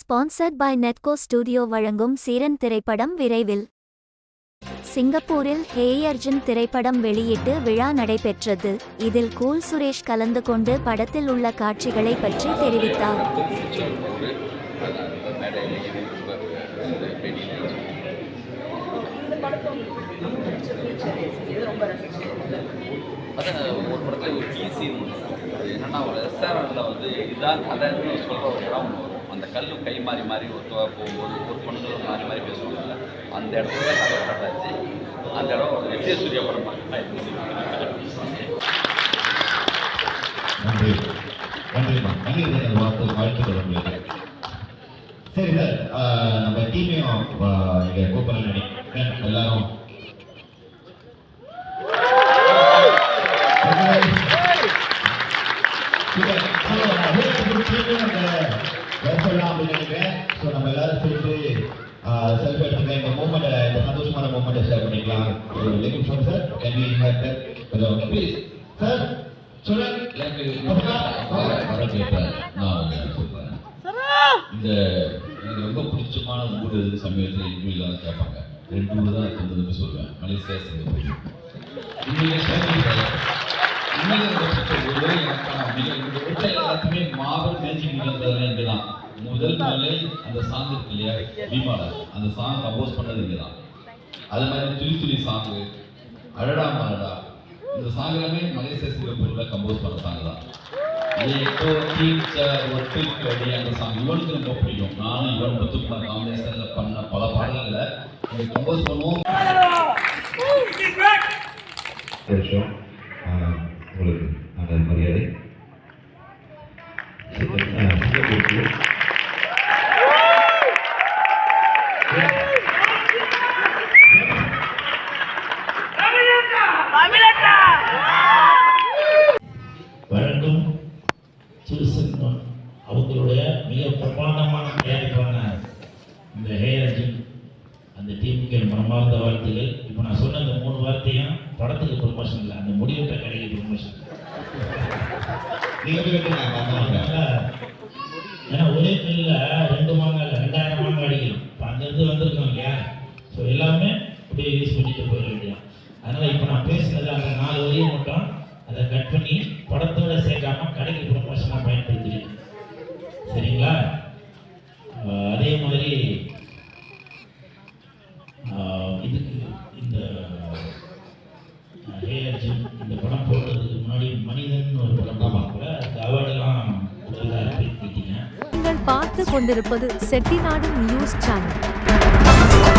Sponsored by நெட்கோ studio வழங்கும் சீரன் திரைப்படம் விரைவில். சிங்கப்பூரில் ஹேய் அர்ஜுன் திரைப்படம் வெளியிட்டு விழா நடைபெற்றது. இதில் கூல் சுரேஷ் கலந்து கொண்டு படத்தில் உள்ள காட்சிகளை பற்றி தெரிவித்தார். அதான் ஒரு படத்தில் ஒரு சீன் அது என்னன்னா ஒரு ரெஸ்டாரண்ட்டில் வந்து இதுதான் கதைன்னு சொல்கிற ஒரு இடம் வரும். அந்த கல் கை மாறி மாறி ஒரு போகும்போது ஒரு பொண்ணு மாறி மாறி பேசுவாங்கல்ல அந்த இடத்துல கதை ஸ்டார்ட் ஆச்சு. அந்த இடம் ஒரு எஸ்ஏ சூர்யா படம் நன்றி. வாழ்த்து சரி சார் நம்ம டீமையும் இங்கே எல்லாரும் செல்ஃபி இந்த மூமெண்ட் இந்த சந்தோஷமான மூமெண்ட்டை ஷேர் பண்ணிக்கலாம். Living phone sir can we have that கொஞ்சம் ப்ளீஸ் சார் சொல்லுங்க. எனக்கு எனக்கு வர கேட்பேன் நான் சொல்றேன்? இந்த எனக்கு ரொம்ப பிடிச்சமான ஊர் எது? சமயத்தில் இன்டர்வியூல கேட்பாங்க. ரெண்டு ஊர் தான் தந்ததுன்னு சொல்லுவேன். Malaysia Singapore. எனக்கு மிக ஊரில் எல்லாத்துக்குமே மாபெரும் மேஜிக் நிகழ்ந்தது முதல் நாளே அந்த சாங் இருக்கு இல்லையா? பீமால அந்த சாங் கம்போஸ் பண்ணது இங்கே தான். அது மாதிரி துளி துளி சாங்கு அழடா மலடா இந்த சாங் எல்லாமே மலேசியா சிங்கப்பூர்ல கம்போஸ் பண்ண சாங் தான். அந்த சாங் இவனுக்கு ரொம்ப பிடிக்கும். நானும் இவன் முத்துக்குமார் காம்பினேஷன்ல பண்ண பல பாடல்களை கம்போஸ் பண்ணுவோம். விஷயம் வழங்கும் சிறுசெல்வம் அவங்களுடைய மிக பிரமாண்டமான தயாரிப்பான இந்த ஹேரஜன் அந்த டீமுக்கு மனமார்ந்த வாழ்த்துகள் இப்போ நான் சொன்ன அந்த மூணு வார்த்தையும் படத்துக்கு ப்ரொமோஷன் இல்லை அந்த முடிவுட்ட கடைக்கு ப்ரொமோஷன். ஏன்னா ஒரே மில்ல ரெண்டு மாங்காய் இல்லை ரெண்டாயிரம் மாங்காய் இருந்து வந்திருக்கோம் இல்லையா ஸோ எல்லாமே அப்படியே யூஸ் பண்ணிட்டு போயிட வேண்டியதான் அதனால் இப்போ நான் பேசுனது அந்த நாலு வரையும் மட்டும் அதை கட் பண்ணி படத்தோட சேர்க்காம கடைக்கு ப்ரொமோஷனாக பயன்படுத்திக்கிட்டு சரிங்களா? அதே மாதிரி ஆஹ் இதுக்கு இந்த ஹே இந்த படம் போடுறதுக்கு முன்னாடி மனிதன் ஒரு படம் பார்ப்பாங்க அதுக்கு அவார்டெல்லாம் கொடுத்ததா பேசிக்கிட்டீங்க நீங்கள் பார்த்து கொண்டிருப்பது Chettinad news channel. Come on.